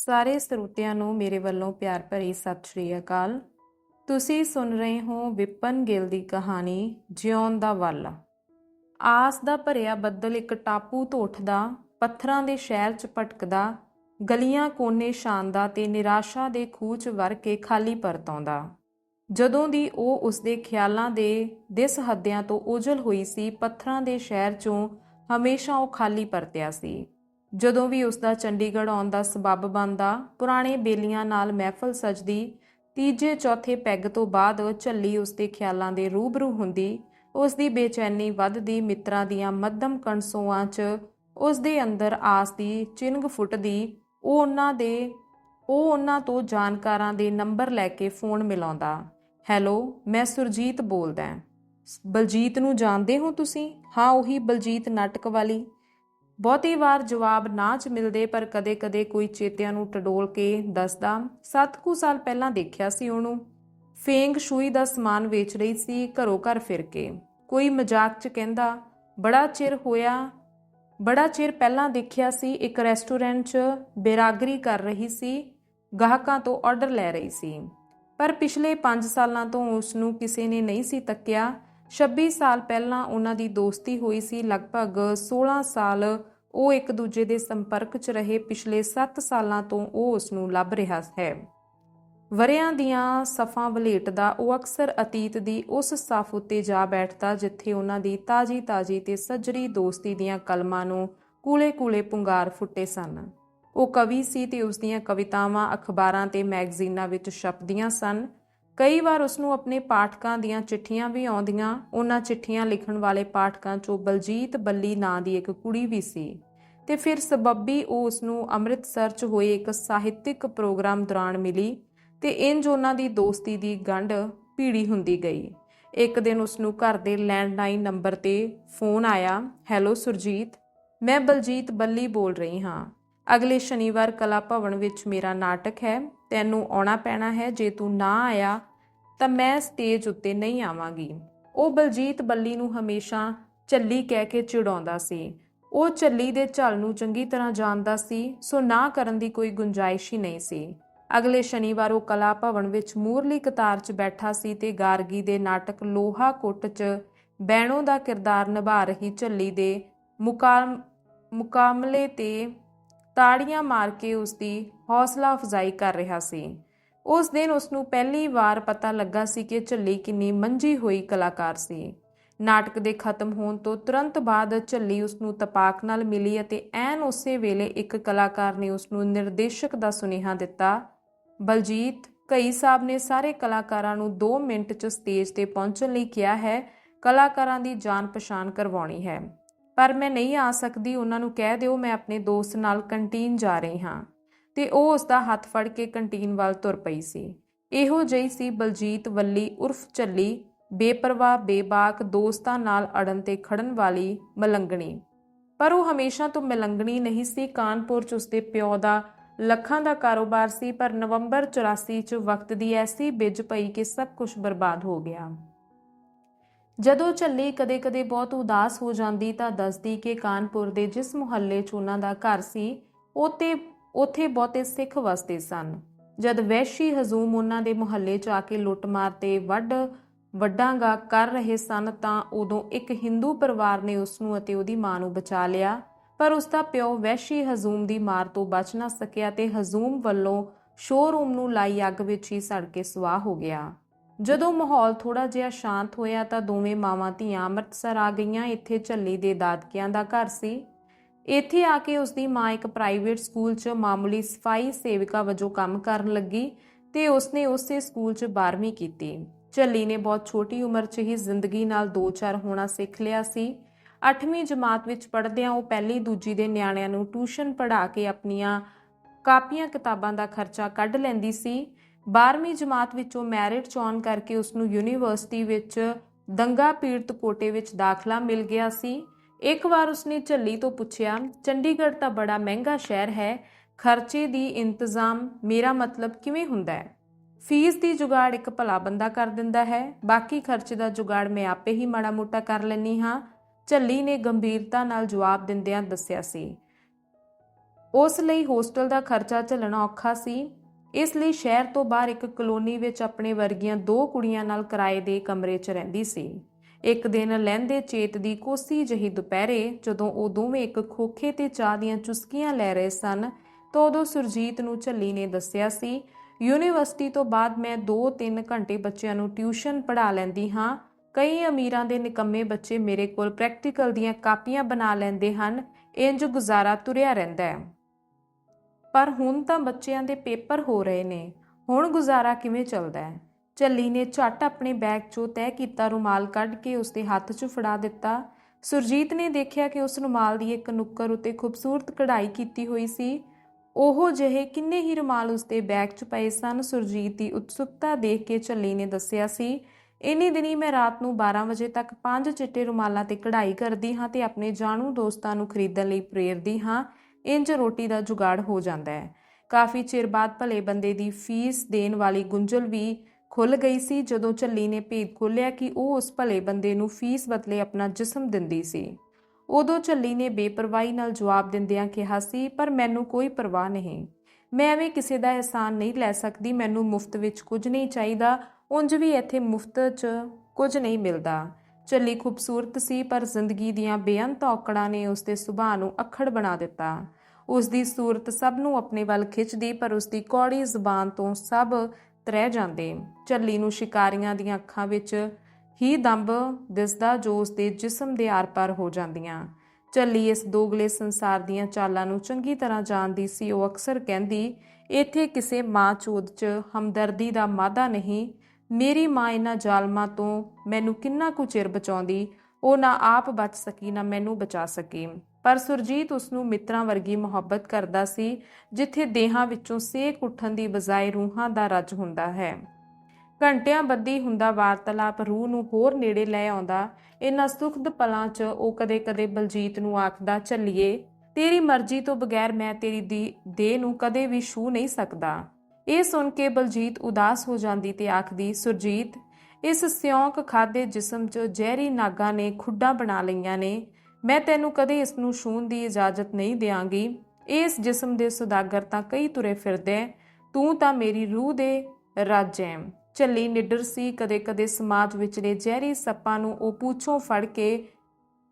ਸਾਰੇ ਸਰੋਤਿਆਂ ਨੂੰ ਮੇਰੇ ਵੱਲੋਂ ਪਿਆਰ ਭਰੀ ਸਤਿ ਸ਼੍ਰੀ ਅਕਾਲ। ਤੁਸੀਂ ਸੁਣ ਰਹੇ ਹੋ ਵਿਪਨ ਗਿੱਲ ਦੀ ਕਹਾਣੀ, ਜਿਉਣ ਦਾ ਵੱਲ। ਆਸ ਦਾ ਭਰਿਆ ਬੱਦਲ ਇੱਕ ਟਾਪੂ ਧੋਠਦਾ ਪੱਥਰਾਂ ਦੇ ਸ਼ਹਿਰ 'ਚ ਭਟਕਦਾ, ਗਲੀਆਂ, ਕੋਨੇ ਸ਼ਾਨਦਾ ਤੇ ਨਿਰਾਸ਼ਾ ਦੇ ਖੂਹ 'ਚ ਵਰ ਕੇ ਖਾਲੀ ਪਰਤਾਉਂਦਾ ਜਦੋਂ ਦੀ ਉਹ ਉਸਦੇ ਖਿਆਲਾਂ ਦੇ ਦਿਸ ਹੱਦਿਆਂ ਤੋਂ ਉਜਲ ਹੋਈ ਸੀ, ਪੱਥਰਾਂ ਦੇ ਸ਼ਹਿਰ 'ਚੋਂ ਹਮੇਸ਼ਾ ਉਹ ਖਾਲੀ ਪਰਤਿਆ ਸੀ। ਜਦੋਂ ਵੀ ਉਸ ਦਾ ਚੰਡੀਗੜ੍ਹ ਆਉਣ ਦਾ ਸਬੱਬ ਬਣਦਾ, ਪੁਰਾਣੇ ਬੇਲੀਆਂ ਨਾਲ ਮਹਿਫਲ ਸਜਦੀ, ਤੀਜੇ ਚੌਥੇ ਪੈਗ ਤੋਂ ਬਾਅਦ ਝੱਲੀ ਉਸ ਦੇ ਖਿਆਲਾਂ ਦੇ ਰੂਬਰੂ ਹੁੰਦੀ ਉਸ ਦੀ ਬੇਚੈਨੀ ਵੱਧਦੀ ਮਿੱਤਰਾਂ ਦੀਆਂ ਮੱਧਮ ਕਣਸੋਆਂ 'ਚ ਉਸ ਦੇ ਅੰਦਰ ਆਸ ਦੀ ਚਿੰਗ ਫੁੱਟਦੀ, ਉਹ ਉਹਨਾਂ ਦੇ, ਉਹ ਉਹਨਾਂ ਤੋਂ ਜਾਣਕਾਰਾਂ ਦੇ ਨੰਬਰ ਲੈ ਕੇ ਫੋਨ ਮਿਲਾਉਂਦਾ, ਹੈਲੋ, ਮੈਂ ਸੁਰਜੀਤ ਬੋਲਦਾ ਹਾਂ। ਬਲਜੀਤ ਨੂੰ ਜਾਣਦੇ ਹੋ ਤੁਸੀਂ? ਹਾਂ, ਉਹੀ ਬਲਜੀਤ ਨਾਟਕ ਵਾਲੀ। ਬਹੁਤੀ ਵਾਰ ਜਵਾਬ ਨਾ ਚ ਮਿਲਦੇ, ਪਰ ਕਦੇ-ਕਦੇ ਕੋਈ ਚੇਤਿਆਂ ਨੂੰ ਟਡੋਲ ਕੇ ਦੱਸਦਾ। ਸੱਤ ਕੁ ਸਾਲ ਪਹਿਲਾਂ ਦੇਖਿਆ ਸੀ ਉਹਨੂੰ। ਫੇਂਗ ਸ਼ੂਈ ਦਾ ਸਮਾਨ ਵੇਚ ਰਹੀ ਸੀ, ਘਰੋਂ ਘਰ ਫਿਰ ਕੇ। ਕੋਈ ਮਜ਼ਾਕ ਚ ਕਹਿੰਦਾ, ਬੜਾ ਚਿਰ ਹੋਇਆ। ਬੜਾ ਚਿਰ ਪਹਿਲਾਂ ਦੇਖਿਆ ਸੀ, ਇੱਕ ਰੈਸਟੋਰੈਂਟ 'ਚ ਬੇਰਾਗਰੀ ਕਰ ਰਹੀ ਸੀ, ਗਾਹਕਾਂ ਤੋਂ ਆਰਡਰ ਲੈ ਰਹੀ ਸੀ। ਪਰ ਪਿਛਲੇ 5 ਸਾਲਾਂ ਤੋਂ ਉਸ ਨੂੰ ਕਿਸੇ ਨੇ ਨਹੀਂ ਸੀ ਤੱਕਿਆ। 26 ਸਾਲ ਪਹਿਲਾਂ ਉਹਨਾਂ ਦੀ ਦੋਸਤੀ ਹੋਈ ਸੀ, ਲਗਭਗ 16 ਸਾਲ ਉਹ ਇੱਕ ਦੂਜੇ ਦੇ ਸੰਪਰਕ 'ਚ ਰਹੇ ਪਿਛਲੇ 7 ਸਾਲਾਂ ਤੋਂ ਉਹ ਉਸ ਨੂੰ ਲੱਭ ਰਿਹਾ ਹੈ। ਵਰਿਆਂ ਦੀਆਂ ਸਫਾਂ ਵਲੇਟਦਾ ਉਹ ਅਕਸਰ ਅਤੀਤ ਦੀ ਉਸ ਸਫ ਉੱਤੇ ਜਾ ਬੈਠਦਾ ਜਿੱਥੇ ਉਹਨਾਂ ਦੀ ਤਾਜੀ-ਤਾਜੀ ਤੇ ਸੱਜਰੀ ਦੋਸਤੀ ਦੀਆਂ ਕਲਮਾਂ ਨੂੰ ਕੂਲੇ-ਕੂਲੇ ਪੁੰਗਾਰ ਫੁੱਟੇ ਸਨ। ਉਹ ਕਵੀ ਸੀ ਤੇ ਉਸ ਦੀਆਂ ਕਵਿਤਾਵਾਂ ਅਖਬਾਰਾਂ ਤੇ ਮੈਗਜ਼ੀਨਾਂ ਵਿੱਚ ਛਪਦੀਆਂ ਸਨ। ਕਈ ਵਾਰ ਉਸ ਨੂੰ ਆਪਣੇ ਪਾਠਕਾਂ ਦੀਆਂ ਚਿੱਠੀਆਂ ਵੀ ਆਉਂਦੀਆਂ, ਉਹਨਾਂ ਚਿੱਠੀਆਂ ਲਿਖਣ ਵਾਲੇ ਪਾਠਕਾਂ 'ਚੋਂ ਬਲਜੀਤ ਬੱਲੀ ਨਾਂ ਦੀ ਇੱਕ ਕੁੜੀ ਵੀ ਸੀ। ਤੇ ਫਿਰ ਸਬੱਬੀ ਉਹ ਉਸ ਨੂੰ ਅੰਮ੍ਰਿਤਸਰ 'ਚ ਹੋਏ ਇੱਕ ਸਾਹਿਤਿਕ ਪ੍ਰੋਗਰਾਮ ਦੌਰਾਨ ਮਿਲੀ ਤੇ ਇੰਜ ਉਹਨਾਂ ਦੀ ਦੋਸਤੀ ਦੀ ਗੰਢ ਭੀੜੀ ਹੁੰਦੀ ਗਈ। ਇੱਕ ਦਿਨ ਉਸ ਨੂੰ ਘਰ ਦੇ ਲੈਂਡਲਾਈਨ ਨੰਬਰ ਤੇ ਫੋਨ ਆਇਆ, ਹੈਲੋ ਸੁਰਜੀਤ, ਮੈਂ ਬਲਜੀਤ ਬੱਲੀ ਬੋਲ ਰਹੀ ਹਾਂ। ਅਗਲੇ ਸ਼ਨੀਵਾਰ ਕਲਾ ਭਵਨ ਵਿੱਚ ਮੇਰਾ ਨਾਟਕ ਹੈ, ਤੈਨੂੰ ਆਉਣਾ ਪੈਣਾ ਹੈ, ਜੇ ਤੂੰ ਨਾ ਆਇਆ, ਤਾਂ ਮੈਂ ਸਟੇਜ ਉੱਤੇ ਨਹੀਂ ਆਵਾਂਗੀ। ਉਹ ਬਲਜੀਤ ਬੱਲੀ ਨੂੰ ਹਮੇਸ਼ਾ ਚੱਲੀ ਕਹਿ ਕੇ ਚਿੜਾਉਂਦਾ ਸੀ। ਉਹ ਚੱਲੀ ਦੇ ਝਲ ਨੂੰ ਚੰਗੀ ਤਰ੍ਹਾਂ ਜਾਣਦਾ ਸੀ, ਸੋ ਨਾ ਕਰਨ ਦੀ ਕੋਈ ਗੁੰਜਾਇਸ਼ ਹੀ ਨਹੀਂ ਸੀ। ਅਗਲੇ ਸ਼ਨੀਵਾਰ ਉਹ ਕਲਾ ਭਵਨ ਵਿੱਚ ਮੂਰਲੀ ਕਤਾਰ 'ਚ ਬੈਠਾ ਸੀ ਤੇ ਗਾਰਗੀ ਦੇ ਨਾਟਕ ਲੋਹਾ ਕੁੱਟ 'ਚ ਬੈਣੋ ਦਾ ਕਿਰਦਾਰ ਨਿਭਾ ਰਹੀ ਝੱਲੀ ਦੇ ਮੁਕਾਮ, ਮੁਕਾਮਲੇ ਤੇ ਤਾੜੀਆਂ ਮਾਰ ਕੇ ਉਸ ਦੀ ਹੌਸਲਾ ਅਫਜ਼ਾਈ ਕਰ ਰਿਹਾ ਸੀ। ਉਸ ਦਿਨ ਉਸ ਨੂੰ ਪਹਿਲੀ ਵਾਰ ਪਤਾ ਲੱਗਾ ਸੀ ਕਿ ਝੱਲੀ ਕਿੰਨੀ ਮੰਜੀ ਹੋਈ ਕਲਾਕਾਰ ਸੀ। ਨਾਟਕ ਦੇ ਖਤਮ ਹੋਣ ਤੋਂ ਤੁਰੰਤ ਬਾਅਦ ਝੱਲੀ ਉਸ ਨੂੰ ਤਪਾਕ ਨਾਲ ਮਿਲੀ ਅਤੇ ਐਨ ਉਸੇ ਵੇਲੇ ਇੱਕ ਕਲਾਕਾਰ ਨੇ ਉਸ ਨੂੰ ਨਿਰਦੇਸ਼ਕ ਦਾ ਸੁਨੇਹਾ ਦਿੱਤਾ, ਬਲਜੀਤ, ਕਈ ਸਾਹਿਬ ਨੇ ਸਾਰੇ ਕਲਾਕਾਰਾਂ ਨੂੰ 2 ਮਿੰਟ 'ਚ ਸਟੇਜ ਤੇ ਪਹੁੰਚਣ ਲਈ ਕਿਹਾ ਹੈ, ਕਲਾਕਾਰਾਂ ਦੀ ਜਾਣ ਪਛਾਣ ਕਰਵਾਉਣੀ ਹੈ। ਪਰ ਮੈਂ ਨਹੀਂ ਆ ਸਕਦੀ, ਉਹਨਾਂ ਨੂੰ ਕਹਿ ਦਿਓ ਮੈਂ ਆਪਣੇ ਦੋਸਤ ਨਾਲ ਕੰਟੀਨ ਜਾ ਰਹੀ ਹਾਂ। ਤੇ ਉਹ ਉਸ ਦਾ ਹੱਥ ਫੜ ਕੇ ਕੰਟੀਨ ਵੱਲ ਤੁਰ ਪਈ ਸੀ। ਇਹੋ ਜਿਹੀ ਸੀ ਬਲਜੀਤ ਵੱਲੀ ਉਰਫ ਚੱਲੀ ਬੇਪਰਵਾਹ, ਬੇਬਾਕ, ਦੋਸਤਾਂ ਨਾਲ ਅੜਨ ਤੇ ਖੜਨ ਵਾਲੀ ਮਲੰਗਣੀ। ਪਰ ਉਹ ਹਮੇਸ਼ਾ ਤੋਂ ਮਲੰਗਣੀ ਨਹੀਂ ਸੀ। ਕਾਨਪੁਰ ਚ ਉਸਦੇ ਪਿਓ ਦਾ ਲੱਖਾਂ ਦਾ ਕਾਰੋਬਾਰ ਸੀ, ਪਰ ਨਵੰਬਰ 84 ਚ ਵਕਤ ਦੀ ਐਸੀ ਬਿਜ ਪਈ ਕਿ ਸਭ ਕੁਝ ਬਰਬਾਦ ਹੋ ਗਿਆ। ਜਦੋਂ ਝੱਲੀ ਕਦੇ-ਕਦੇ ਬਹੁਤ ਉਦਾਸ ਹੋ ਜਾਂਦੀ ਤਾਂ ਦੱਸਦੀ ਕਿ ਕਾਨਪੁਰ ਦੇ ਜਿਸ ਮੁਹੱਲੇ 'ਚ ਉਹਨਾਂ ਦਾ ਘਰ ਸੀ ਉਤੇ ਉਥੇ ਬਹੁਤੇ ਸਿੱਖ ਵਸਦੇ ਸਨ। ਜਦ ਵੈਸ਼ੀ ਹਜ਼ੂਮ ਉਹਨਾਂ ਦੇ ਮੁਹੱਲੇ 'ਚ ਆ ਕੇ ਲੁੱਟਮਾਰ ਤੇ ਵੱਡ, ਵੱਡਾਂਗਾ ਕਰ ਰਹੇ ਸਨ ਤਾਂ ਉਦੋਂ ਇੱਕ ਹਿੰਦੂ ਪਰਿਵਾਰ ਨੇ ਉਸ ਨੂੰ ਅਤੇ ਉਹਦੀ ਮਾਂ ਨੂੰ ਬਚਾ ਲਿਆ। ਪਰ ਉਸ ਦਾ ਪਿਓ ਵੈਸ਼ੀ ਹਜ਼ੂਮ ਦੀ ਮਾਰ ਤੋਂ ਬਚ ਨਾ ਸਕਿਆ ਤੇ ਹਜ਼ੂਮ ਵੱਲੋਂ ਸ਼ੋਰੂਮ ਨੂੰ ਲਾਈ ਅੱਗ ਵਿੱਚ ਹੀ ਸੜ ਕੇ ਸੁਆਹ ਹੋ ਗਿਆ। ਜਦੋਂ ਮਾਹੌਲ ਥੋੜਾ ਜਿਹਾ ਸ਼ਾਂਤ ਹੋਇਆ ਤਾਂ ਦੋਵੇਂ ਮਾਵਾਂ ਧੀਆਂ ਅੰਮ੍ਰਿਤਸਰ ਆ ਗਈਆਂ। ਇੱਥੇ ਝੱਲੀ ਦੇ ਦਾਦਕਿਆਂ ਦਾ ਘਰ ਸੀ। ਇੱਥੇ ਆ ਕੇ ਉਸ ਦੀ ਮਾਂ ਇੱਕ ਪ੍ਰਾਈਵੇਟ ਸਕੂਲ 'ਚ ਮਾਮੂਲੀ ਸਫ਼ਾਈ ਸੇਵਿਕਾ ਵਜੋਂ ਕੰਮ ਕਰਨ ਲੱਗੀ ਤੇ ਉਸਨੇ ਉਸੇ ਸਕੂਲ 'ਚ 12ਵੀਂ ਕੀਤੀ। ਝੱਲੀ ਨੇ ਬਹੁਤ ਛੋਟੀ ਉਮਰ 'ਚ ਹੀ ਜ਼ਿੰਦਗੀ ਨਾਲ ਦੋ ਚਾਰ ਹੋਣਾ ਸਿੱਖ ਲਿਆ ਸੀ। 8ਵੀਂ ਜਮਾਤ ਵਿੱਚ ਪੜ੍ਹਦਿਆਂ ਉਹ ਪਹਿਲੀ ਦੂਜੀ ਦੇ ਨਿਆਣਿਆਂ ਨੂੰ ਟਿਊਸ਼ਨ ਪੜ੍ਹਾ ਕੇ ਆਪਣੀਆਂ ਕਾਪੀਆਂ ਕਿਤਾਬਾਂ ਦਾ ਖਰਚਾ ਕੱਢ ਲੈਂਦੀ ਸੀ। 12ਵੀਂ ਜਮਾਤ ਵਿੱਚੋਂ ਮੈਰਿਟ ਚੌਨ ਕਰਕੇ ਉਸ ਨੂੰ ਯੂਨੀਵਰਸਿਟੀ ਵਿੱਚ ਦੰਗਾ ਪੀੜਤ ਕੋਟੇ ਵਿੱਚ ਦਾਖਲਾ ਮਿਲ ਗਿਆ ਸੀ। ਇੱਕ ਵਾਰ ਉਸਨੇ ਝੱਲੀ ਤੋਂ ਪੁੱਛਿਆ, ਚੰਡੀਗੜ੍ਹ ਤਾਂ ਬੜਾ ਮਹਿੰਗਾ ਸ਼ਹਿਰ ਹੈ, ਖਰਚੇ ਦੀ ਇੰਤਜ਼ਾਮ ਮੇਰਾ ਮਤਲਬ ਕਿਵੇਂ ਹੁੰਦਾ ਹੈ? ਫੀਸ ਦੀ ਜੁਗਾੜ ਇੱਕ ਭਲਾ ਬੰਦਾ ਕਰ ਦਿੰਦਾ ਹੈ, ਬਾਕੀ ਖਰਚੇ ਦਾ ਜੁਗਾੜ ਮੈਂ ਆਪੇ ਹੀ ਮਾੜਾ ਮੋਟਾ ਕਰ ਲੈਣੀ ਹਾਂ। ਝੱਲੀ ਨੇ ਗੰਭੀਰਤਾ ਨਾਲ ਜਵਾਬ ਦਿੰਦਿਆਂ ਦੱਸਿਆ ਸੀ। ਉਸ ਲਈ ਹੋਸਟਲ ਦਾ ਖਰਚਾ ਝੱਲਣਾ ਔਖਾ ਸੀ। ਇਸ ਲਈ ਸ਼ਹਿਰ ਤੋਂ ਬਾਹਰ ਇੱਕ ਕਲੋਨੀ ਵਿੱਚ ਆਪਣੇ ਵਰਗੀਆਂ ਦੋ ਕੁੜੀਆਂ ਨਾਲ ਕਿਰਾਏ ਦੇ ਕਮਰੇ 'ਚ ਰਹਿੰਦੀ ਸੀ। ਇੱਕ ਦਿਨ ਲਹਿੰਦੇ ਚੇਤ ਦੀ ਕੋਸੀ ਜਹੀ ਦੁਪਹਿਰੇ ਜਦੋਂ ਉਹ ਦੋਵੇਂ ਇੱਕ ਖੋਖੇ ਤੇ ਚਾਹ ਦੀਆਂ ਚੁਸਕੀਆਂ ਲੈ ਰਹੇ ਸਨ, ਤਾਂ ਉਦੋਂ ਸੁਰਜੀਤ ਨੂੰ ਝੱਲੀ ਨੇ ਦੱਸਿਆ ਸੀ, ਯੂਨੀਵਰਸਿਟੀ ਤੋਂ ਬਾਅਦ ਮੈਂ 2-3 ਘੰਟੇ ਬੱਚਿਆਂ ਨੂੰ ਟਿਊਸ਼ਨ ਪੜ੍ਹਾ ਲੈਂਦੀ ਹਾਂ। ਕਈ ਅਮੀਰਾਂ ਦੇ ਨਿਕੰਮੇ ਬੱਚੇ ਮੇਰੇ ਕੋਲ ਪ੍ਰੈਕਟੀਕਲ ਦੀਆਂ ਕਾਪੀਆਂ ਬਣਾ ਲੈਂਦੇ ਹਨ। ਇੰਜ ਗੁਜ਼ਾਰਾ ਤੁਰਿਆ ਰਹਿੰਦਾ ਹੈ। ਪਰ ਹੁਣ ਤਾਂ ਬੱਚਿਆਂ ਦੇ ਪੇਪਰ ਹੋ ਰਹੇ ਨੇ। ਹੁਣ ਗੁਜ਼ਾਰਾ ਕਿਵੇਂ ਚੱਲਦਾ ਹੈ? ਝੱਲੀ ਨੇ ਝੱਟ ਆਪਣੇ ਬੈਗ 'ਚੋਂ ਤੈਅ ਕੀਤਾ ਰੁਮਾਲ ਕੱਢ ਕੇ ਉਸਦੇ ਹੱਥ 'ਚ ਫੜਾ ਦਿੱਤਾ। ਸੁਰਜੀਤ ਨੇ ਦੇਖਿਆ ਕਿ ਉਸ ਰੁਮਾਲ ਦੀ ਇੱਕ ਨੁੱਕਰ ਉੱਤੇ ਖੂਬਸੂਰਤ ਕਢਾਈ ਕੀਤੀ ਹੋਈ ਸੀ। ਉਹ ਜਿਹੇ ਕਿੰਨੇ ਹੀ ਰੁਮਾਲ ਉਸਦੇ ਬੈਗ 'ਚ ਪਏ ਸਨ, ਸੁਰਜੀਤ ਦੀ ਉਤਸੁਕਤਾ ਦੇਖ ਕੇ ਝੱਲੀ ਨੇ ਦੱਸਿਆ ਸੀ, ਇੰਨੀ ਦਿਨੀ ਮੈਂ ਰਾਤ ਨੂੰ 12 ਵਜੇ ਤੱਕ ਪੰਜ ਚਿੱਟੇ ਰੁਮਾਲਾਂ ਤੇ ਕਢਾਈ ਕਰਦੀ ਹਾਂ ਤੇ ਆਪਣੇ ਜਾਣੂ ਦੋਸਤਾਂ ਨੂੰ ਖਰੀਦਣ ਲਈ ਪ੍ਰੇਰਦੀ ਹਾਂ। ਇੰਜ ਰੋਟੀ ਦਾ ਜੁਗਾੜ ਹੋ ਜਾਂਦਾ ਹੈ। ਕਾਫੀ ਚਿਰ ਬਾਅਦ ਭਲੇ ਬੰਦੇ ਦੀ ਫੀਸ ਦੇਣ ਵਾਲੀ ਗੁੰਝਲ ਵੀ ਖੁੱਲ ਗਈ ਸੀ ਜਦੋਂ ਝੱਲੀ ਨੇ ਭੇਦ ਖੋਲ੍ਹਿਆ ਕਿ ਉਹ ਉਸ ਭਲੇ ਬੰਦੇ ਨੂੰ ਫੀਸ ਬਦਲੇ ਆਪਣਾ ਜਿਸਮ ਦਿੰਦੀ ਸੀ। ਉਦੋਂ ਝੱਲੀ ਨੇ ਬੇਪਰਵਾਹੀ ਨਾਲ ਜਵਾਬ ਦਿੰਦਿਆਂ ਕਿਹਾ ਸੀ, ਪਰ ਮੈਨੂੰ ਕੋਈ ਪਰਵਾਹ ਨਹੀਂ। ਮੈਂ ਐਵੇਂ ਕਿਸੇ ਦਾ ਅਹਿਸਾਨ ਨਹੀਂ ਲੈ ਸਕਦੀ, ਮੈਨੂੰ ਮੁਫਤ ਵਿੱਚ ਕੁਝ ਨਹੀਂ ਚਾਹੀਦਾ। ਉਂਝ ਵੀ ਇੱਥੇ ਮੁਫਤ 'ਚ ਕੁਝ ਨਹੀਂ ਮਿਲਦਾ। ਝੱਲੀ ਖੂਬਸੂਰਤ ਸੀ, ਪਰ ਜ਼ਿੰਦਗੀ ਦੀਆਂ ਬੇਅੰਤ ਔਕੜਾਂ ਨੇ ਉਸ ਦੇ ਸੁਭਾਅ ਨੂੰ ਅਖੜ ਬਣਾ ਦਿੱਤਾ। ਉਸ ਦੀ ਸੂਰਤ ਸਭ ਨੂੰ ਆਪਣੇ ਵੱਲ ਖਿੱਚਦੀ, ਪਰ ਉਸ ਦੀ ਕੌੜੀ ਜ਼ੁਬਾਨ ਤੋਂ ਸਭ ਤਰਹਿ ਜਾਂਦੇ। ਝੱਲੀ ਨੂੰ ਸ਼ਿਕਾਰੀਆਂ ਦੀਆਂ ਅੱਖਾਂ ਵਿੱਚ ਹੀ ਦੰਬ ਦਿਸਦਾ, ਜੋ ਉਸ ਦੇ ਜਿਸਮ ਦੇ ਆਰ-ਪਾਰ ਹੋ ਜਾਂਦੀਆਂ। ਝੱਲੀ ਇਸ ਦੋਗਲੇ ਸੰਸਾਰ ਦੀਆਂ ਚਾਲਾਂ ਨੂੰ ਚੰਗੀ ਤਰ੍ਹਾਂ ਜਾਣਦੀ ਸੀ। ਉਹ ਅਕਸਰ ਕਹਿੰਦੀ, ਇੱਥੇ ਕਿਸੇ ਮਾਂ ਚੋਦ 'ਚ ਹਮਦਰਦੀ ਦਾ ਮਾਦਾ ਨਹੀਂ ਮੇਰੀ ਮਾਂ ਇਹਨਾਂ ਜ਼ਾਲਮਾਂ ਤੋਂ ਮੈਨੂੰ ਕਿੰਨਾ ਕੁ ਚਿਰ ਬਚਾਉਂਦੀ, ਉਹ ਨਾ ਆਪ ਬਚ ਸਕੀ, ਨਾ ਮੈਨੂੰ ਬਚਾ ਸਕੀ। ਪਰ ਸੁਰਜੀਤ ਉਸ ਨੂੰ ਮਿੱਤਰਾਂ ਵਰਗੀ ਮੁਹੱਬਤ ਕਰਦਾ ਸੀ, ਜਿੱਥੇ ਦੇਹਾਂ ਵਿੱਚੋਂ ਸੇਕ ਉੱਠਣ ਦੀ ਬਜਾਏ ਰੂਹਾਂ ਦਾ ਰੱਜ ਹੁੰਦਾ ਹੈ। ਘੰਟਿਆਂ ਬੱਧੀ ਹੁੰਦਾ ਵਾਰਤਾਲਾਪ ਰੂਹ ਨੂੰ ਹੋਰ ਨੇੜੇ ਲੈ ਆਉਂਦਾ ਇਹਨਾਂ ਸੁਖਦ ਪਲਾਂ 'ਚ ਉਹ ਕਦੇ-ਕਦੇ ਬਲਜੀਤ ਨੂੰ ਆਖਦਾ, ਚੱਲੀਏ, ਤੇਰੀ ਮਰਜ਼ੀ ਤੋਂ ਬਗੈਰ ਮੈਂ ਤੇਰੀ ਦੀ, ਦੇਹ ਨੂੰ ਕਦੇ ਵੀ ਛੂ ਨਹੀਂ ਸਕਦਾ। ਇਹ ਸੁਣ ਕੇ ਬਲਜੀਤ ਉਦਾਸ ਹੋ ਜਾਂਦੀ ਤੇ ਆਖਦੀ, ਸੁਰਜੀਤ, ਇਸ ਸਿਉਂਕ ਖਾਦੇ ਜਿਸਮ 'ਚ ਜ਼ਹਿਰੀ ਨਾਗਾ ਨੇ ਖੁੱਡਾਂ ਬਣਾ ਲਈਆਂ ਨੇ। ਮੈਂ ਤੈਨੂੰ ਕਦੇ ਇਸ ਨੂੰ ਛੂਣ ਦੀ ਇਜਾਜ਼ਤ ਨਹੀਂ ਦਿਆਂਗੀ। ਇਸ ਜਿਸਮ ਦੇ ਸੁਦਾਗਰ ਤਾਂ ਕਈ ਤੁਰੇ ਫਿਰਦੇ ਤੂੰ ਤਾਂ ਮੇਰੀ ਰੂਹ ਦੇ ਰਾਜ ਐ। ਝੱਲੀ ਨਿੱਡਰ ਸੀ ਕਦੇ-ਕਦੇ ਸਮਾਜ ਵਿਚਲੇ ਜ਼ਹਿਰੀ ਸੱਪਾਂ ਨੂੰ ਉਹ ਪੂਛੋਂ ਫੜ ਕੇ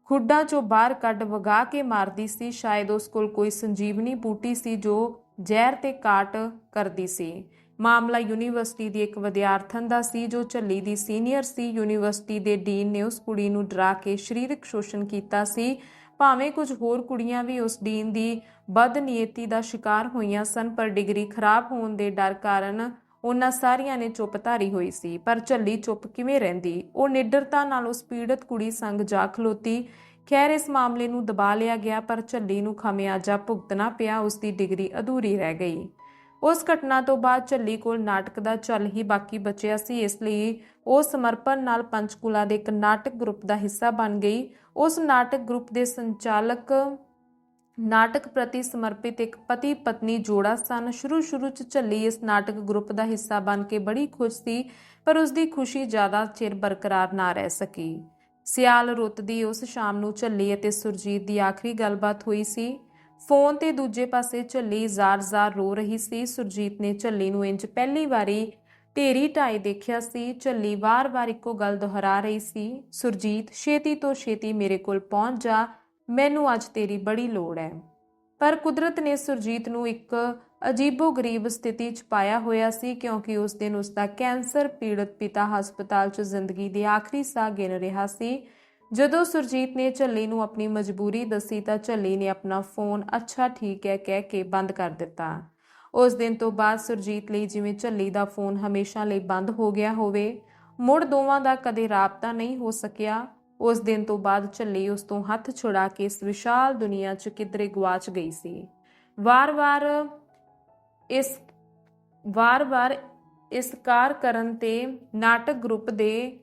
ਖੁੱਡਾਂ ਚੋਂ ਬਾਹਰ ਕੱਢ ਵਗਾ ਕੇ ਮਾਰਦੀ ਸੀ। ਸ਼ਾਇਦ ਉਸ ਕੋਲ ਕੋਈ ਸੰਜੀਵਨੀ ਬੂਟੀ ਸੀ ਜੋ ਜ਼ਹਿਰ ਤੇ ਕਾਟ ਕਰਦੀ ਸੀ। ਮਾਮਲਾ ਯੂਨੀਵਰਸਿਟੀ ਦੀ ਇੱਕ ਵਿਦਿਆਰਥਣ ਦਾ ਸੀ, ਜੋ ਝੱਲੀ ਦੀ ਸੀਨੀਅਰ ਸੀ। ਯੂਨੀਵਰਸਿਟੀ ਦੇ ਡੀਨ ਨੇ ਉਸ ਕੁੜੀ ਨੂੰ ਡਰਾ ਕੇ ਸਰੀਰਕ ਸ਼ੋਸ਼ਣ ਕੀਤਾ ਸੀ। ਭਾਵੇਂ ਕੁਝ ਹੋਰ ਕੁੜੀਆਂ ਵੀ ਉਸ ਡੀਨ ਦੀ ਬਦਨੀਅਤੀ ਦਾ ਸ਼ਿਕਾਰ ਹੋਈਆਂ ਸਨ, ਪਰ ਡਿਗਰੀ ਖਰਾਬ ਹੋਣ ਦੇ ਡਰ ਕਾਰਨ ਉਹਨਾਂ ਸਾਰੀਆਂ ਨੇ ਚੁੱਪ ਧਾਰੀ ਹੋਈ ਸੀ। ਪਰ ਝੱਲੀ ਚੁੱਪ ਕਿਵੇਂ ਰਹਿੰਦੀ? ਉਹ ਨਿਡਰਤਾ ਨਾਲ ਉਸ ਪੀੜਤ ਕੁੜੀ ਸੰਗ ਜਾ ਖਲੋਤੀ। ਖੈਰ, ਇਸ ਮਾਮਲੇ ਨੂੰ ਦਬਾ ਲਿਆ ਗਿਆ, ਪਰ ਝੱਲੀ ਨੂੰ ਖਮਿਆਜਾ ਭੁਗਤਣਾ ਪਿਆ, ਉਸ ਦੀ ਡਿਗਰੀ ਅਧੂਰੀ ਰਹਿ ਗਈ। ਉਸ ਘਟਨਾ ਤੋਂ ਬਾਅਦ ਝੱਲੀ ਕੋਲ ਨਾਟਕ ਦਾ ਚੱਲ ਹੀ ਬਾਕੀ ਬਚਿਆ ਸੀ, ਇਸ ਲਈ ਉਹ ਸਮਰਪਣ ਨਾਲ ਪੰਚਕੂਲਾ ਦੇ ਇੱਕ ਨਾਟਕ ਗਰੁੱਪ ਦਾ ਹਿੱਸਾ ਬਣ ਗਈ। ਉਸ ਨਾਟਕ ਗਰੁੱਪ ਦੇ ਸੰਚਾਲਕ ਨਾਟਕ ਪ੍ਰਤੀ ਸਮਰਪਿਤ ਇੱਕ ਪਤੀ ਪਤਨੀ ਜੋੜਾ ਸਨ। ਸ਼ੁਰੂ ਸ਼ੁਰੂ ਚ ਝੱਲੀ ਇਸ ਨਾਟਕ ਗਰੁੱਪ ਦਾ ਹਿੱਸਾ ਬਣ ਕੇ ਬੜੀ ਖੁਸ਼ ਸੀ, ਪਰ ਉਸ ਦੀ ਖੁਸ਼ੀ ਜ਼ਿਆਦਾ ਚਿਰ ਬਰਕਰਾਰ ਨਾ ਰਹਿ ਸਕੀ। ਸਿਆਲ ਰੁੱਤ ਦੀ ਉਸ ਸ਼ਾਮ ਨੂੰ ਝੱਲੀ ਅਤੇ ਸੁਰਜੀਤ ਦੀ ਆਖਰੀ ਗੱਲਬਾਤ ਹੋਈ ਸੀ। ਫੋਨ ਤੇ ਦੂਜੇ ਪਾਸੇ ਝੱਲੀ ਜ਼ਾਰ-ਜ਼ਾਰ ਰੋ ਰਹੀ ਸੀ। ਸੁਰਜੀਤ ਨੇ ਝੱਲੀ ਨੂੰ ਇੰਜ ਪਹਿਲੀ ਵਾਰੀ ਢੇਰੀ ਢਾਈ ਦੇਖਿਆ ਸੀ। ਝੱਲੀ ਵਾਰ-ਵਾਰ ਇੱਕੋ ਗੱਲ ਦੁਹਰਾ ਰਹੀ ਸੀ, ਸੁਰਜੀਤ, ਛੇਤੀ ਤੋਂ ਛੇਤੀ ਮੇਰੇ ਕੋਲ ਪਹੁੰਚ ਜਾ। ਮੈਨੂੰ ਅੱਜ ਤੇਰੀ ਬੜੀ ਲੋੜ ਹੈ। ਪਰ ਕੁਦਰਤ ਨੇ ਸੁਰਜੀਤ ਨੂੰ ਇੱਕ ਅਜੀਬੋ-ਗਰੀਬ ਸਥਿਤੀ 'ਚ ਪਾਇਆ ਹੋਇਆ ਸੀ ਕਿਉਂਕਿ ਉਸ ਦਿਨ ਉਸ ਦਾ ਕੈਂਸਰ ਪੀੜਤ ਪਿਤਾ ਹਸਪਤਾਲ 'ਚ ਜ਼ਿੰਦਗੀ ਦੇ ਆਖਰੀ ਸਾਹ ਗਿਣ ਰਿਹਾ ਸੀ। ਜਦੋਂ ਸੁਰਜੀਤ ਨੇ ਝੱਲੀ ਨੂੰ ਆਪਣੀ ਮਜਬੂਰੀ ਦੱਸੀ ਤਾਂ ਝੱਲੀ ਨੇ ਆਪਣਾ ਫੋਨ ਅੱਛਾ ਠੀਕ ਹੈ ਕਹਿ ਕੇ ਬੰਦ ਕਰ ਦਿੱਤਾ। ਉਸ ਦਿਨ ਤੋਂ ਬਾਅਦ ਸੁਰਜੀਤ ਲਈ ਜਿਵੇਂ ਝੱਲੀ ਦਾ ਫੋਨ ਹਮੇਸ਼ਾ ਲਈ ਬੰਦ ਹੋ ਗਿਆ ਹੋਵੇ, ਮੁੜ ਦੋਵਾਂ ਦਾ ਕਦੇ ਰਾਬਤਾ ਨਹੀਂ ਹੋ ਸਕਿਆ। ਉਸ ਦਿਨ ਤੋਂ ਬਾਅਦ ਝੱਲੀ ਉਸ ਤੋਂ ਹੱਥ ਛੁਡਾ ਕੇ ਇਸ ਵਿਸ਼ਾਲ ਦੁਨੀਆ 'ਚ ਕਿਧਰੇ ਗਵਾਚ ਗਈ ਸੀ। ਵਾਰ-ਵਾਰ ਇਸ ਵਾਰ-ਵਾਰ ਇਸਕਾਰ ਕਰਨ ਤੇ ਨਾਟਕ ਗਰੁੱਪ ਦੇ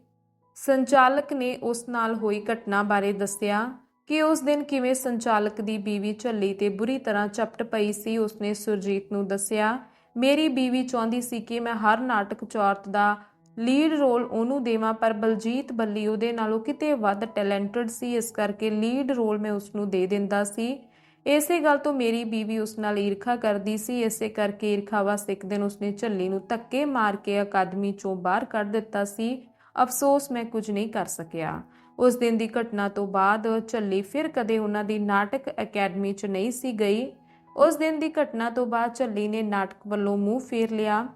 ਸੰਚਾਲਕ ਨੇ ਉਸ ਨਾਲ ਹੋਈ ਘਟਨਾ ਬਾਰੇ ਦੱਸਿਆ ਕਿ ਉਸ ਦਿਨ ਕਿਵੇਂ ਸੰਚਾਲਕ ਦੀ ਬੀਵੀ ਝੱਲੀ ਤੇ ਬੁਰੀ ਤਰ੍ਹਾਂ ਚਪਟ ਪਈ ਸੀ, ਉਸਨੇ ਸੁਰਜੀਤ ਨੂੰ ਦੱਸਿਆ, ਮੇਰੀ ਬੀਵੀ ਚਾਹੁੰਦੀ ਸੀ ਕਿ ਮੈਂ ਹਰ ਨਾਟਕ ਚੌਰਤ ਦਾ ਲੀਡ ਰੋਲ ਉਹਨੂੰ ਦੇਵਾਂ, ਪਰ ਬਲਜੀਤ ਬੱਲੀ ਉਹਦੇ ਨਾਲੋਂ ਕਿਤੇ ਵੱਧ ਟੈਲੈਂਟਡ ਸੀ, ਇਸ ਕਰਕੇ ਲੀਡ ਰੋਲ ਮੈਂ ਉਸ ਨੂੰ ਦੇ ਦਿੰਦਾ ਸੀ। ਇਸੇ ਗੱਲ ਤੋਂ ਮੇਰੀ ਬੀਵੀ ਉਸ ਨਾਲ ਈਰਖਾ ਕਰਦੀ ਸੀ, ਇਸੇ ਕਰਕੇ ਈਰਖਾ ਵਸ ਇੱਕ ਦਿਨ ਉਸਨੇ ਝੱਲੀ ਨੂੰ ਧੱਕੇ ਮਾਰ ਕੇ ਅਕਾਦਮੀ ਚੋਂ ਬਾਹਰ ਕੱਢ ਦਿੱਤਾ ਸੀ। ਅਫਸੋਸ ਮੈਂ ਕੁਝ ਨਹੀਂ ਕਰ ਸਕਿਆ। ਉਸ ਦਿਨ ਦੀ ਘਟਨਾ ਤੋਂ ਬਾਅਦ ਝੱਲੀ ਫਿਰ ਕਦੇ ਉਹਨਾਂ ਦੀ ਨਾਟਕ ਅਕੈਡਮੀ 'ਚ ਨਹੀਂ ਸੀ ਗਈ। ਉਸ ਦਿਨ ਦੀ ਘਟਨਾ ਤੋਂ ਬਾਅਦ ਝੱਲੀ ਨੇ ਨਾਟਕ ਵੱਲੋਂ ਮੂੰਹ ਫੇਰ ਲਿਆ।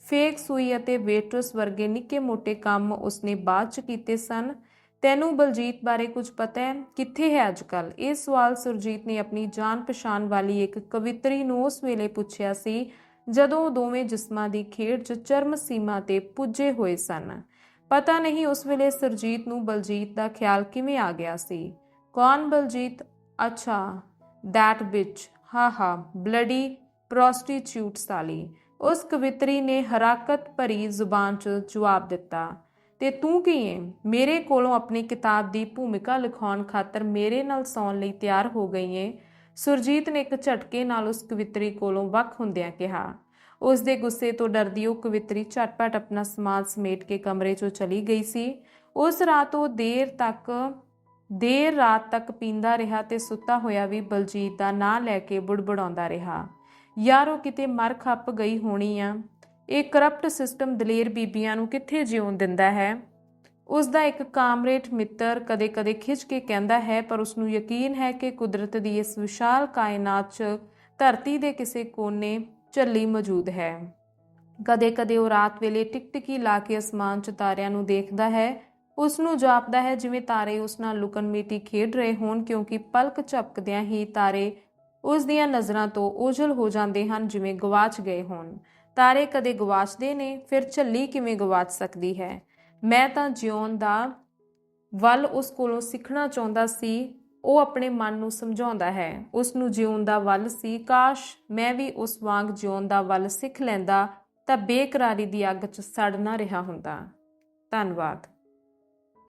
ਫੇਕ ਸੂਈ ਅਤੇ ਵੇਟਰਸ ਵਰਗੇ ਨਿੱਕੇ-ਮੋਟੇ ਕੰਮ ਉਸਨੇ ਬਾਅਦ 'ਚ ਕੀਤੇ ਸਨ। ਤੈਨੂੰ ਬਲਜੀਤ ਬਾਰੇ ਕੁਝ ਪਤਾ ਹੈ? ਕਿੱਥੇ ਹੈ ਅੱਜਕੱਲ ਇਹ ਸਵਾਲ ਸੁਰਜੀਤ ਨੇ ਆਪਣੀ ਜਾਣ ਪਛਾਣ ਵਾਲੀ ਇੱਕ ਕਵਿਤਰੀ ਨੂੰ ਉਸ ਵੇਲੇ ਪੁੱਛਿਆ ਸੀ, ਜਦੋਂ ਦੋਵੇਂ ਜਿਸਮਾਂ ਦੀ ਖੇਡ 'ਚ ਚਰਮ ਸੀਮਾ ਤੇ ਪੁੱਜੇ ਹੋਏ ਸਨ। ਪਤਾ ਨਹੀਂ ਉਸ ਵੇਲੇ ਸੁਰਜੀਤ ਨੂੰ ਬਲਜੀਤ ਦਾ ਖਿਆਲ ਕਿਵੇਂ ਆ ਗਿਆ ਸੀ। ਕੌਣ ਬਲਜੀਤ? ਅੱਛਾ ਦੈਟ bitch ਹਾ ਹਾ ਬਲੱਡੀ ਪ੍ਰੋਸਟੀਟਿਊਟ ਸਾਲੀ। ਉਸ ਕਵਿਤਰੀ ਨੇ ਹਰਾਕਤ ਭਰੀ ਜ਼ੁਬਾਨ 'ਚ ਜਵਾਬ ਦਿੱਤਾ ਤੇ ਤੂੰ ਕੀ ਏ? ਮੇਰੇ ਕੋਲੋਂ ਆਪਣੀ ਕਿਤਾਬ ਦੀ ਭੂਮਿਕਾ ਲਿਖਾਉਣ ਖਾਤਰ ਮੇਰੇ ਨਾਲ ਸੌਣ ਲਈ ਤਿਆਰ ਹੋ ਗਈ ਏ? ਸੁਰਜੀਤ ਨੇ ਇੱਕ ਝਟਕੇ ਨਾਲ ਉਸ ਕਵਿਤਰੀ ਕੋਲੋਂ ਵੱਖ ਹੁੰਦਿਆਂ ਕਿਹਾ। ਉਸ ਦੇ ਗੁੱਸੇ ਤੋਂ ਡਰਦੀ ਉਹ ਕਵਿਤਰੀ ਝਟਪਟ ਆਪਣਾ ਸਮਾਨ ਸਮੇਟ ਕੇ ਕਮਰੇ 'ਚੋਂ ਚਲੀ ਗਈ ਸੀ। ਉਸ ਰਾਤ ਉਹ ਦੇਰ ਤੱਕ, ਦੇਰ ਰਾਤ ਤੱਕ ਪੀਂਦਾ ਰਿਹਾ ਤੇ ਸੁੱਤਾ ਹੋਇਆ ਵੀ ਬਲਜੀਤ ਦਾ ਨਾਂ ਲੈ ਕੇ ਬੁੜਬੁੜਾਉਂਦਾ ਰਿਹਾ। ਯਾਰ ਉਹ ਕਿਤੇ ਮਰ ਖੱਪ ਗਈ ਹੋਣੀ ਆ। ਇਹ ਕਰਪਟ ਸਿਸਟਮ ਦਲੇਰ ਬੀਬੀਆਂ ਨੂੰ ਕਿੱਥੇ ਜਿਉਣ ਦਿੰਦਾ ਹੈ? ਉਸ ਦਾ ਇੱਕ ਕਾਮਰੇਟ ਮਿੱਤਰ ਕਦੇ-ਕਦੇ ਖਿੱਚ ਕੇ ਕਹਿੰਦਾ ਹੈ, ਪਰ ਉਸ ਨੂੰ ਯਕੀਨ ਹੈ ਕਿ ਕੁਦਰਤ ਦੀ ਇਸ ਵਿਸ਼ਾਲ ਕਾਇਨਾਤ 'ਚ ਧਰਤੀ ਦੇ ਕਿਸੇ ਕੋਨੇ ਝੱਲੀ ਮੌਜੂਦ ਹੈ। ਕਦੇ-ਕਦੇ ਉਹ ਰਾਤ ਵੇਲੇ ਟਿਕਟਿਕੀ ਲਾ ਕੇ ਅਸਮਾਨ 'ਚ ਤਾਰਿਆਂ ਨੂੰ ਦੇਖਦਾ ਹੈ। ਉਸ ਨੂੰ ਜਾਪਦਾ ਹੈ, ਜਿਵੇਂ ਤਾਰੇ ਉਸ ਨਾਲ ਲੁਕਣ ਮੀਟੀ ਖੇਡ ਰਹੇ ਹੋਣ, ਕਿਉਂਕਿ ਪਲਕ ਝਪਕਦਿਆਂ ਹੀ ਤਾਰੇ ਉਸ ਦੀਆਂ ਨਜ਼ਰਾਂ ਤੋਂ ਓਝਲ ਹੋ ਜਾਂਦੇ ਹਨ, ਜਿਵੇਂ ਗਵਾਚ ਗਏ ਹੋਣ। ਤਾਰੇ ਕਦੇ ਗਵਾਚਦੇ ਨੇ, ਫਿਰ ਝੱਲੀ ਕਿਵੇਂ ਗਵਾਚ ਸਕਦੀ ਹੈ? ਮੈਂ ਤਾਂ ਜਿਉਣ ਦਾ ਵੱਲ ਉਸ ਕੋਲੋਂ ਸਿੱਖਣਾ ਚਾਹੁੰਦਾ ਸੀ, ਉਹ ਆਪਣੇ ਮਨ ਨੂੰ ਸਮਝਾਉਂਦਾ ਹੈ। ਉਸ ਨੂੰ ਜਿਉਣ ਦਾ ਵੱਲ ਸੀ। ਕਾਸ਼ ਮੈਂ ਵੀ ਉਸ ਵਾਂਗ ਜਿਉਣ ਦਾ ਵੱਲ ਸਿੱਖ ਲੈਂਦਾ ਤਾਂ ਬੇਕਰਾਰੀ ਦੀ ਅੱਗ 'ਚ ਸੜ ਨਾ ਰਿਹਾ ਹੁੰਦਾ। ਧੰਨਵਾਦ।